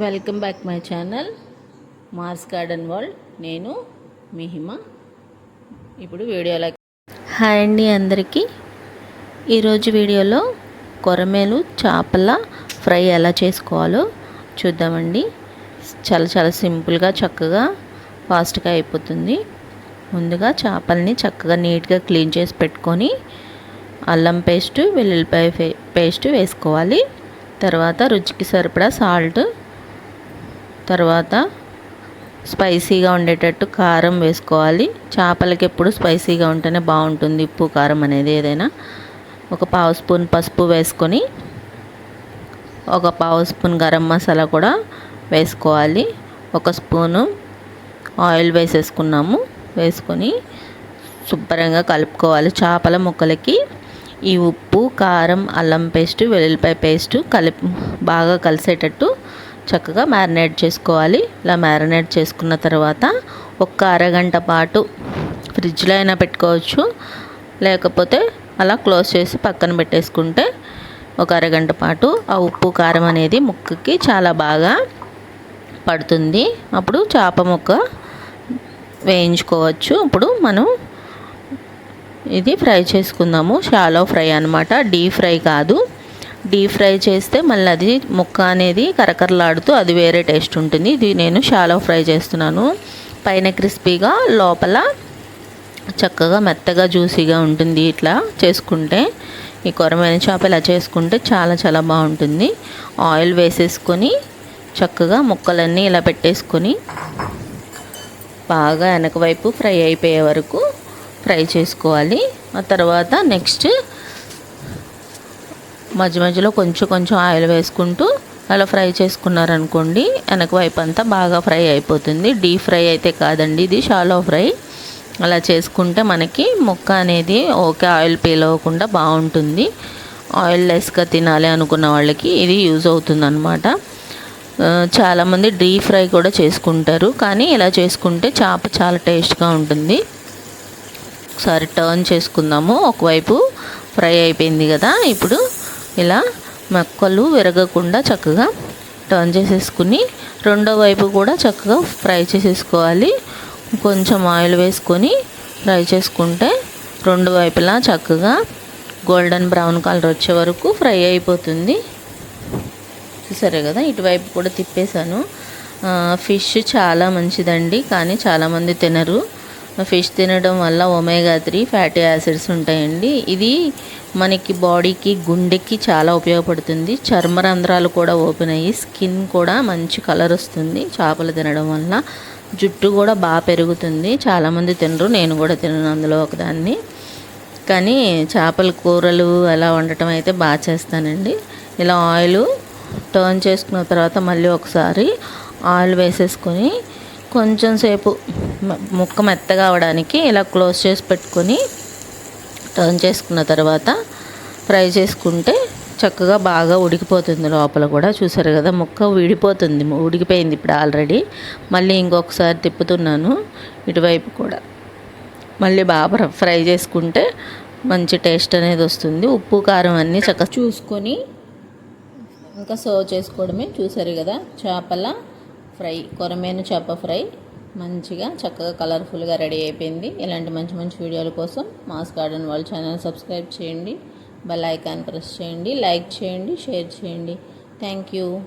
Welcome back my channel Mars Garden World. నేను మిహిమ. ఇప్పుడు వీడియోలో హాయ్ అండి అందరికీ. ఈరోజు వీడియోలో కొరమేలు చేపల ఫ్రై ఎలా చేసుకోవాలో చూద్దామండి. చాలా చాలా సింపుల్గా చక్కగా ఫాస్ట్గా అయిపోతుంది. ముందుగా చేపల్ని చక్కగా నీట్గా క్లీన్ చేసి పెట్టుకొని అల్లం పేస్ట్ వెల్లుల్లిపాయ పేస్ట్ వేసుకోవాలి. తర్వాత రుచికి సరిపడా సాల్ట్ తర్వాత స్పైసీగా ఉండేటట్టు కారం వేసుకోవాలి. చేపలకి ఎప్పుడు స్పైసీగా ఉంటేనే బాగుంటుంది ఉప్పు కారం అనేది ఏదైనా. ఒక పావు స్పూన్ పసుపు వేసుకొని ఒక పావు స్పూన్ గరం మసాలా కూడా వేసుకోవాలి. ఒక స్పూను ఆయిల్ వేసేసుకున్నాము. వేసుకొని శుభ్రంగా కలుపుకోవాలి. చేపల ముక్కలకి ఈ ఉప్పు కారం అల్లం పేస్ట్ వెల్లుల్లిపాయ పేస్ట్ కలిపి బాగా కలిసేటట్టు చక్కగా మ్యారినేట్ చేసుకోవాలి. ఇలా మ్యారినేట్ చేసుకున్న తర్వాత ఒక్క అరగంట పాటు ఫ్రిడ్జ్లో అయినా పెట్టుకోవచ్చు. లేకపోతే అలా క్లోజ్ చేసి పక్కన పెట్టేసుకుంటే ఒక అరగంట పాటు ఆ ఉప్పు కారం అనేది ముక్కకి చాలా బాగా పడుతుంది. అప్పుడు చేప ముక్క వేయించుకోవచ్చు. ఇప్పుడు మనం ఇది ఫ్రై చేసుకుందాము. షాలో ఫ్రై అనమాట డీప్ ఫ్రై కాదు. డీప్ ఫ్రై చేస్తే మళ్ళీ అది ముక్క అనేది కరకరలాడుతూ అది వేరే టేస్ట్ ఉంటుంది. ఇది నేను షాలో ఫ్రై చేస్తున్నాను. పైన క్రిస్పీగా లోపల చక్కగా మెత్తగా జ్యూసీగా ఉంటుంది ఇట్లా చేసుకుంటే. ఈ కొరమైన చేప ఇలా చేసుకుంటే చాలా చాలా బాగుంటుంది. ఆయిల్ వేసేసుకొని చక్కగా ముక్కలన్నీ ఇలా పెట్టేసుకొని బాగా వెనక వైపు ఫ్రై అయిపోయే వరకు ఫ్రై చేసుకోవాలి. ఆ తర్వాత నెక్స్ట్ మధ్య మధ్యలో కొంచెం కొంచెం ఆయిల్ వేసుకుంటూ అలా ఫ్రై చేసుకున్నారనుకోండి వెనక వైపు అంతా బాగా ఫ్రై అయిపోతుంది. డీప్ ఫ్రై అయితే కాదండి ఇది షాలో ఫ్రై. అలా చేసుకుంటే మనకి ముక్క అనేది ఓకే ఆయిల్ పీల్ అవ్వకుండా బాగుంటుంది. ఆయిల్ లెస్గా తినాలి అనుకున్న వాళ్ళకి ఇది యూజ్ అవుతుంది అనమాట చాలామంది డీప్ ఫ్రై కూడా చేసుకుంటారు కానీ ఇలా చేసుకుంటే చేప చాలా టేస్ట్గా ఉంటుంది. ఒకసారి టర్న్ చేసుకుందాము ఒకవైపు ఫ్రై అయిపోయింది కదా ఇప్పుడు ఇలా మొక్కలు విరగకుండా చక్కగా టర్న్ చేసేసుకుని రెండో వైపు కూడా చక్కగా ఫ్రై చేసేసుకోవాలి. కొంచెం ఆయిల్ వేసుకొని ఫ్రై చేసుకుంటే రెండు వైపులా చక్కగా గోల్డెన్ బ్రౌన్ కలర్ వచ్చే వరకు ఫ్రై అయిపోతుంది. చూసారే కదా ఇటువైపు కూడా తిప్పేశాను. ఫిష్ చాలా మంచిదండి కానీ చాలామంది తినరు. ఫిష్ తినడం వల్ల ఒమేగా త్రీ ఫ్యాటీ యాసిడ్స్ ఉంటాయండి. ఇది మనకి బాడీకి గుండెకి చాలా ఉపయోగపడుతుంది. చర్మ రంధ్రాలు కూడా ఓపెన్ అయ్యి స్కిన్ కూడా మంచి కలర్ వస్తుంది. చేపలు తినడం వల్ల జుట్టు కూడా బాగా పెరుగుతుంది. చాలామంది తినరు నేను కూడా తినను అందులో ఒకదాన్ని. కానీ చేపల కూరలు అలా వండటం అయితే బాగా చేస్తానండి. ఇలా ఆయిల్ టర్న్ చేసుకున్న తర్వాత మళ్ళీ ఒకసారి ఆయిల్ వేసేసుకొని కొంచెం సేపు ముక్క మెత్తగా అవడానికి ఇలా క్లోజ్ చేసి పెట్టుకొని టర్న్ చేసుకున్న తర్వాత ఫ్రై చేసుకుంటే చక్కగా బాగా ఉడికిపోతుంది లోపల కూడా. చూసారు కదా ముక్క విడిపోతుంది ఉడికిపోయింది ఇప్పుడు ఆల్రెడీ. మళ్ళీ ఇంకొకసారి తిప్పుతున్నాను ఇటువైపు కూడా. మళ్ళీ బాగా ఫ్రై చేసుకుంటే మంచి టేస్ట్ అనేది వస్తుంది. ఉప్పు కారం అన్నీ చక్కగా చూసుకొని ఇంకా సర్వ్ చేసుకోవడమే. చూసారు కదా చేపల ఫ్రై కొరమేను చేప ఫ్రై. మంచిగా చక్కగా కలర్ఫుల్గా రెడీ అయిపోయింది. ఇలాంటి మంచి మంచి వీడియోల కోసం మాస్ గార్డెన్ వాళ్ళ ఛానల్ సబ్స్క్రైబ్ చేయండి. బెల్ ఐకాన్ ప్రెస్ చేయండి. లైక్ చేయండి. షేర్ చేయండి. Thank you.